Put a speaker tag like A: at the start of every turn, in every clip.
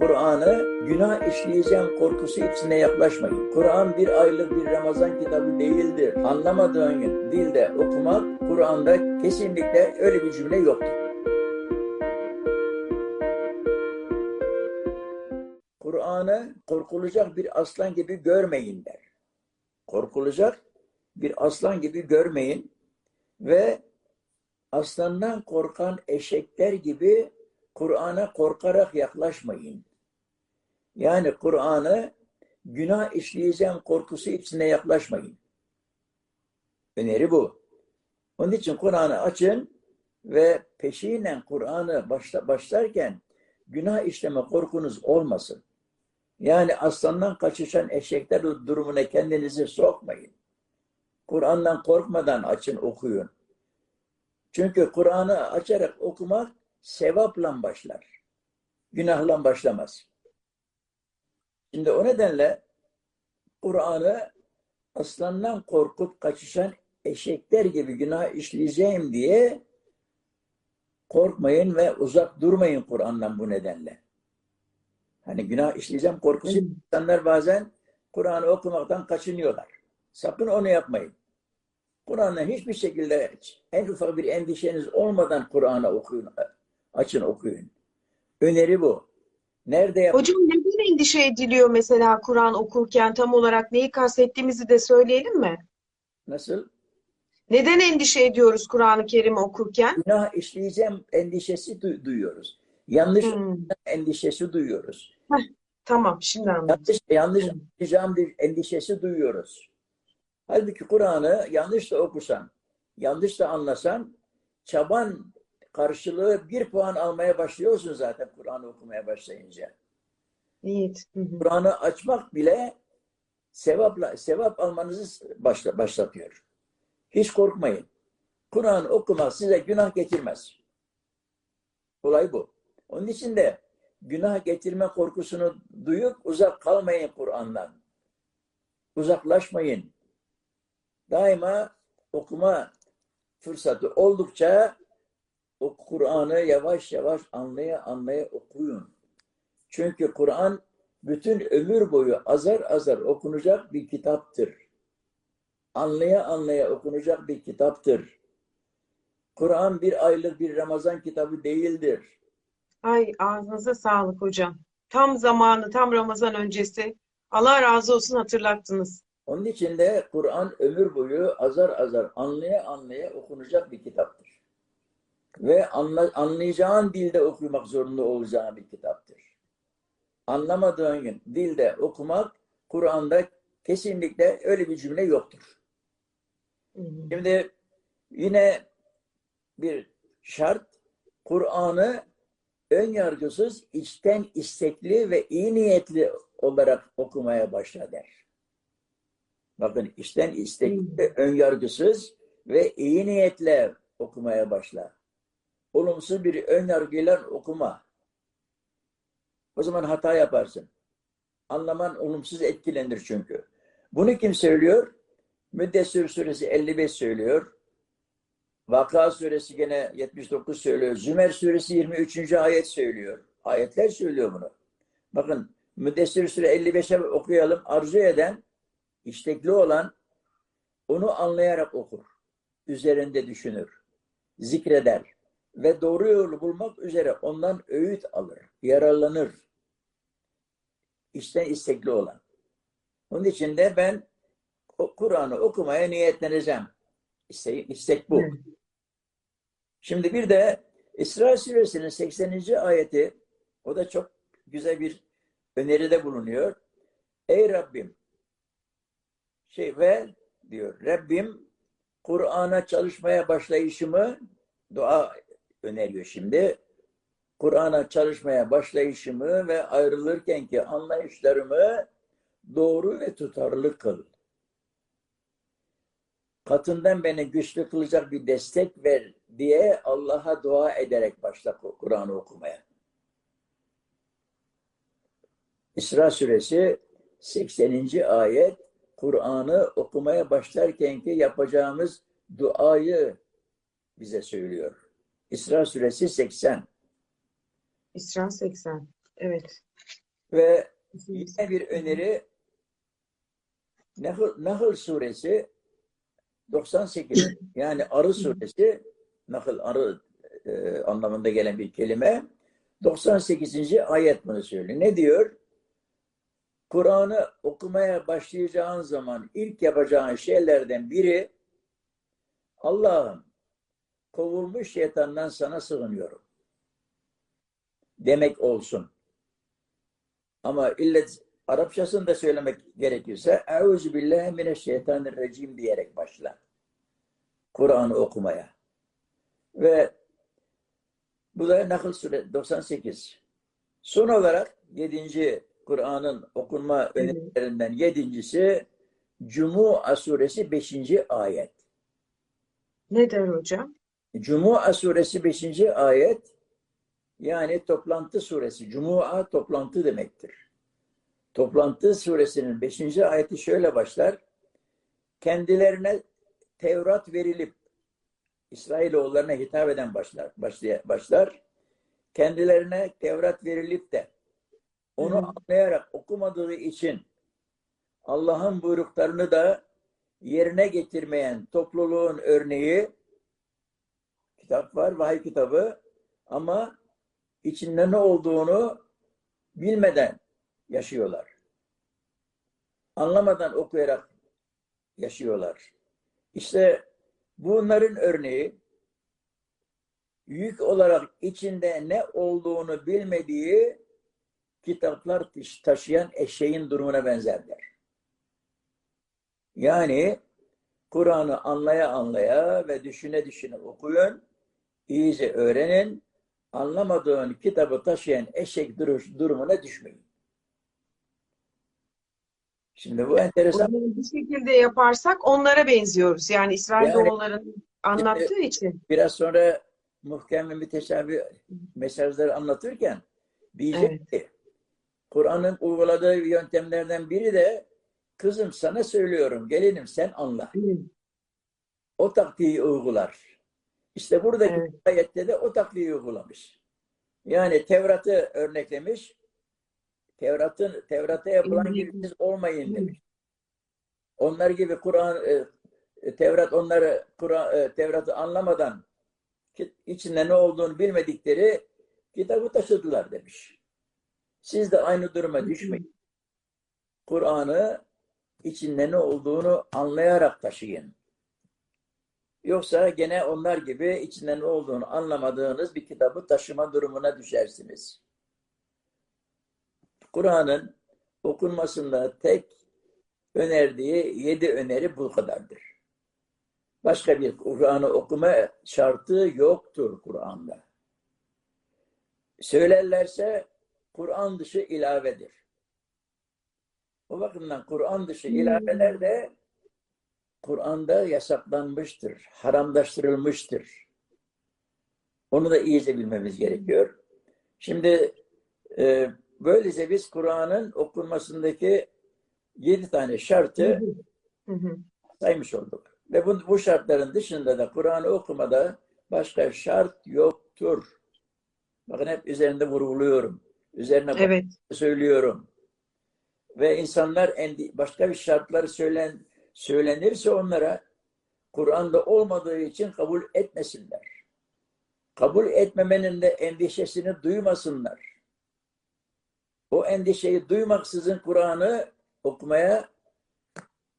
A: Kur'an'ı günah işleyeceğim korkusu içine yaklaşmayın. Kur'an bir aylık bir Ramazan kitabı değildir. Anlamadığın dilde okumak Kur'an'da kesinlikle öyle bir cümle yoktur. Kur'an'ı korkulacak bir aslan gibi görmeyin der. Korkulacak bir aslan gibi görmeyin ve aslandan korkan eşekler gibi Kur'an'a korkarak yaklaşmayın. Yani Kur'an'ı günah işleyeceğim korkusu içinde yaklaşmayın. Öneri bu. Onun için Kur'an'ı açın ve peşinen Kur'an'ı başla, başlarken günah işleme korkunuz olmasın. Yani aslandan kaçışan eşekler durumuna kendinizi sokmayın. Kur'an'dan korkmadan açın okuyun. Çünkü Kur'an'ı açarak okumak sevapla başlar. Günahla başlamaz. Şimdi o nedenle Kur'an'ı aslandan korkup kaçışan eşekler gibi günah işleyeceğim diye korkmayın ve uzak durmayın Kur'an'dan bu nedenle. Hani günah işleyeceğim korkusu insanlar bazen Kur'an'ı okumaktan kaçınıyorlar. Sakın onu yapmayın. Kur'an'ı hiçbir şekilde en ufak bir endişeniz olmadan Kur'an'ı okuyun. Açın okuyun. Öneri bu. Nerede yap
B: Hocam neden endişe ediliyor mesela Kur'an okurken tam olarak neyi kastettiğimizi de söyleyelim mi?
A: Nasıl?
B: Neden endişe ediyoruz Kur'an-ı Kerim okurken?
A: Günah işleyeceğim endişesi du- duyuyoruz. Yanlış
B: Hmm,
A: endişesi duyuyoruz.
B: tamam şimdi anladım.
A: Yanlış, yanlış yapacağım bir endişesi duyuyoruz. Halbuki Kur'an'ı yanlış da okusan, yanlış da anlasan, çaban karşılığı bir puan almaya başlıyorsun zaten Kur'an'ı okumaya başlayınca.
B: Hı.
A: Kur'an'ı açmak bile sevapla sevap almanızı başla, başlatıyor. Hiç korkmayın. Kur'an okumak size günah getirmez. Olay bu. Onun için de günah getirme korkusunu duyup uzak kalmayın Kur'an'dan. Uzaklaşmayın. Daima okuma fırsatı oldukça o Kur'an'ı yavaş yavaş anlaya anlaya okuyun. Çünkü Kur'an bütün ömür boyu azar azar okunacak bir kitaptır. Anlaya anlaya okunacak bir kitaptır. Kur'an bir aylık bir Ramazan kitabı değildir.
B: Ay ağzınıza sağlık hocam. Tam zamanı, tam Ramazan öncesi. Allah razı olsun hatırlattınız.
A: Onun için de Kur'an ömür boyu azar azar anlaya anlaya okunacak bir kitaptır. Ve anla, anlayacağın dilde okumak zorunda olacağın bir kitaptır. Anlamadığın dilde okumak Kur'an'da kesinlikle öyle bir cümle yoktur. Şimdi yine bir şart Kur'an'ı ön yargısız, içten istekli ve iyi niyetli olarak okumaya başla der. Bakın içten istekli, ön yargısız ve iyi niyetle okumaya başla. Olumsuz bir ön yargıyla okuma. O zaman hata yaparsın. Anlaman olumsuz etkilenir çünkü. Bunu kim söylüyor? Müddessir suresi 55 söylüyor. Vaka suresi gene 79 söylüyor. Zümer suresi 23. ayet söylüyor. Ayetler söylüyor bunu. Bakın Müddessir sure 55'e okuyalım. Arzu eden, istekli olan onu anlayarak okur. Üzerinde düşünür. Zikreder. Ve doğru yolu bulmak üzere ondan öğüt alır. Yararlanır. İşten istekli olan. Onun için de ben Kur'an'ı okumaya niyetleneceğim. İstek, istek bu. Şimdi bir de İsra suresinin 80. ayeti o da çok güzel bir öneride bulunuyor. Ey Rabbim şey ve diyor Rabbim Kur'an'a çalışmaya başlayışımı dua öneriyor şimdi. Kur'an'a çalışmaya başlayışımı ve ayrılırken ki anlayışlarımı doğru ve tutarlı kıl. Katından beni güçlü kılacak bir destek ver diye Allah'a dua ederek başla Kur'an'ı okumaya. İsra suresi 80. ayet Kur'an'ı okumaya başlarken ki yapacağımız duayı bize söylüyor. İsra suresi 80.
B: İsra 80. Evet.
A: Ve yine bir öneri Nahl, Nahl suresi 98 yani arı suresi Nahl arı e, anlamında gelen bir kelime 98. ayet bunu söylüyor. Ne diyor? Kur'an'ı okumaya başlayacağın zaman ilk yapacağın şeylerden biri Allah'ım kovulmuş şeytandan sana sığınıyorum demek olsun. Ama illet Arapçasını da söylemek gerekirse Euzu billahi mineşşeytanirracim diyerek başla. Kur'an'ı okumaya. Ve bu da Nahl Suresi 98. Son olarak 7. Kur'an'ın okunma önerilerinden yedincisi Cumu'a Suresi 5. ayet.
B: Ne der hocam?
A: Cumu'a Suresi 5. ayet yani toplantı suresi. Cumu'a toplantı demektir. Toplantı suresinin 5. ayeti şöyle başlar. Kendilerine Tevrat verilip İsrailoğullarına hitap eden başlar. Başlay başlar. Kendilerine Tevrat verilip de onu
B: Hı.
A: anlayarak okumadığı için Allah'ın buyruklarını da yerine getirmeyen topluluğun örneği kitap var, vahiy kitabı ama içinde ne olduğunu bilmeden yaşıyorlar. Anlamadan okuyarak yaşıyorlar. İşte bunların örneği yük olarak içinde ne olduğunu bilmediği kitaplar taşıyan eşeğin durumuna benzerler. Yani Kur'an'ı anlaya anlaya ve düşüne düşüne okuyun, iyice öğrenin, anlamadığın kitabı taşıyan eşek duruş, durumuna düşmeyin. Şimdi bu enteresan.
B: Onu bu şekilde yaparsak onlara benziyoruz. Yani İsrailoğulların anlattığı için.
A: Biraz sonra muhkem ve müteşabih mesajları anlatırken diyecek
B: Evet.
A: ki Kur'an'ın uyguladığı yöntemlerden biri de kızım sana söylüyorum gelinim sen anla.
B: Hı.
A: O taktiği uygular. İşte buradaki
B: Evet.
A: ayette de o taktiği uygulamış. Yani Tevrat'ı örneklemiş. Tevrat'ın Tevrat'a yapılan gibi siz olmayın demiş. Onlar gibi Kur'an e, e, Tevrat onları Kur'an e, Tevrat'ı anlamadan içinde ne olduğunu bilmedikleri kitabı taşıdılar demiş. Siz de aynı duruma düşmeyin. Kur'an'ı içinde ne olduğunu anlayarak taşıyın. Yoksa gene onlar gibi içinde ne olduğunu anlamadığınız bir kitabı taşıma durumuna düşersiniz. Kur'an'ın okunmasında tek önerdiği yedi öneri bu kadardır. Başka bir Kur'an'ı okuma şartı yoktur Kur'an'da. Söylerlerse Kur'an dışı ilavedir. O bakımdan Kur'an dışı
B: Hmm.
A: ilaveler de Kur'an'da yasaklanmıştır, haramlaştırılmıştır. Onu da iyice bilmemiz gerekiyor. Şimdi e, böylece biz Kur'an'ın okunmasındaki yedi tane şartı
B: hı. Hı hı.
A: saymış olduk. Ve bu, bu şartların dışında da Kur'an'ı okumada başka şart yoktur. Bakın hep üzerinde vurguluyorum. Üzerine
B: Evet.
A: söylüyorum. Ve insanlar başka bir şartları söylen söylenirse onlara Kur'an'da olmadığı için kabul etmesinler. Kabul etmemenin de endişesini duymasınlar. O endişeyi duymaksızın Kur'an'ı okumaya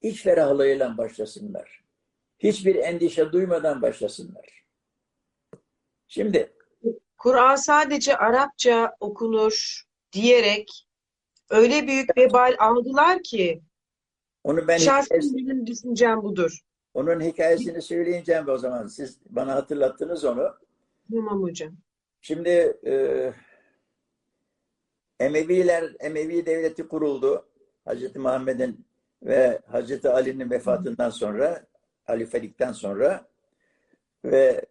A: iç ferahlığıyla başlasınlar. Hiçbir endişe duymadan başlasınlar. Şimdi
B: Kur'an sadece Arapça okunur diyerek öyle büyük vebal aldılar ki
A: onu ben
B: şahsen benim düşüncem budur.
A: onun hikayesini söyleyeceğim o zaman. Siz bana hatırlattınız onu.
B: Tamam hocam.
A: Şimdi e, Emeviler, Emevi devleti kuruldu. Hazreti Muhammed'in ve Hazreti Ali'nin vefatından sonra, halifelikten sonra ve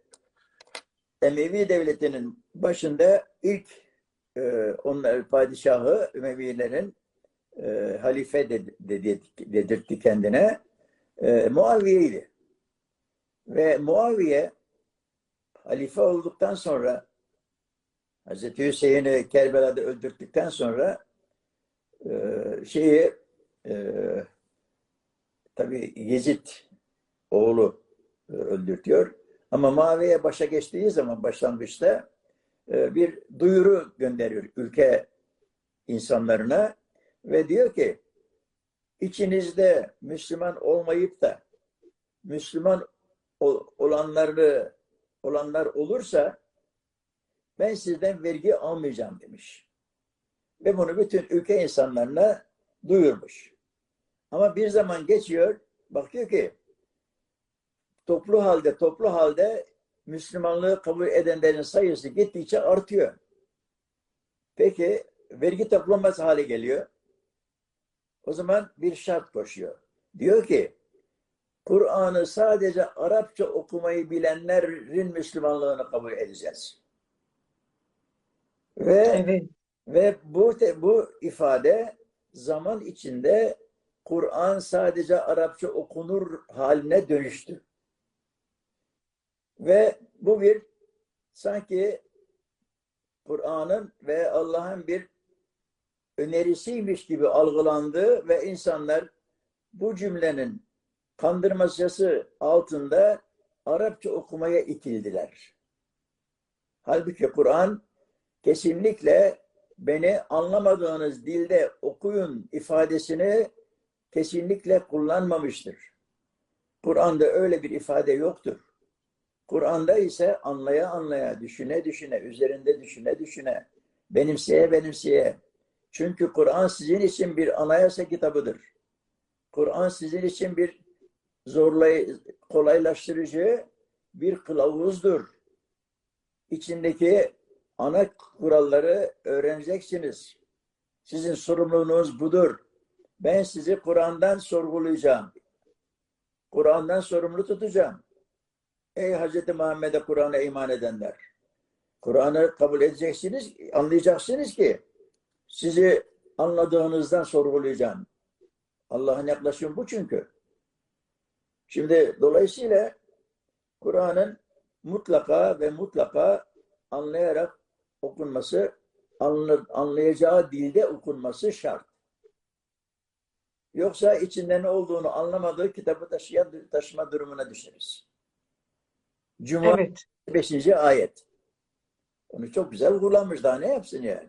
A: Emevi devletinin başında ilk e, onlar padişahı Emevilerin e, halife dedi, dedi, dedirtti kendine e, Muaviye'ydi. Ve Muaviye halife olduktan sonra Hazreti Hüseyin'i Kerbela'da öldürdükten sonra e, şeyi e, tabii Yezid oğlu e, öldürtüyor. Ama Muaviye başa geçtiği zaman başlangıçta e, bir duyuru gönderiyor ülke insanlarına ve diyor ki içinizde Müslüman olmayıp da Müslüman ol- olanları olanlar olursa ben sizden vergi almayacağım demiş. Ve bunu bütün ülke insanlarına duyurmuş. Ama bir zaman geçiyor, bakıyor ki toplu halde toplu halde Müslümanlığı kabul edenlerin sayısı gittikçe artıyor. Peki vergi toplanmaz hale geliyor. O zaman bir şart koşuyor. Diyor ki Kur'an'ı sadece Arapça okumayı bilenlerin Müslümanlığını kabul edeceğiz. Ve
B: Evet.
A: ve bu bu ifade zaman içinde Kur'an sadece Arapça okunur haline dönüştü. Ve bu bir sanki Kur'an'ın ve Allah'ın bir önerisiymiş gibi algılandı ve insanlar bu cümlenin kandırmacası altında Arapça okumaya itildiler. Halbuki Kur'an kesinlikle beni anlamadığınız dilde okuyun ifadesini kesinlikle kullanmamıştır. Kur'an'da öyle bir ifade yoktur. Kur'an'da ise anlaya anlaya, düşüne düşüne, üzerinde düşüne düşüne, benimseye benimseye. Çünkü Kur'an sizin için bir anayasa kitabıdır. Kur'an sizin için bir zorlay kolaylaştırıcı bir kılavuzdur. İçindeki ana kuralları öğreneceksiniz. Sizin sorumluluğunuz budur. Ben sizi Kur'an'dan sorgulayacağım. Kur'an'dan sorumlu tutacağım. Ey Hz. Muhammed'e Kur'an'a iman edenler. Kur'an'ı kabul edeceksiniz, anlayacaksınız ki sizi anladığınızdan sorgulayacağım. Allah'ın yaklaşımı bu çünkü. Şimdi dolayısıyla Kur'an'ın mutlaka ve mutlaka anlayarak okunması, anla- anlayacağı dilde okunması şart. Yoksa içinde ne olduğunu anlamadığı kitabı taşıyan, taşıma durumuna düşeriz. Cuma
B: Evet.
A: 5. ayet. Onu çok güzel kullanmış daha ne yapsın yani.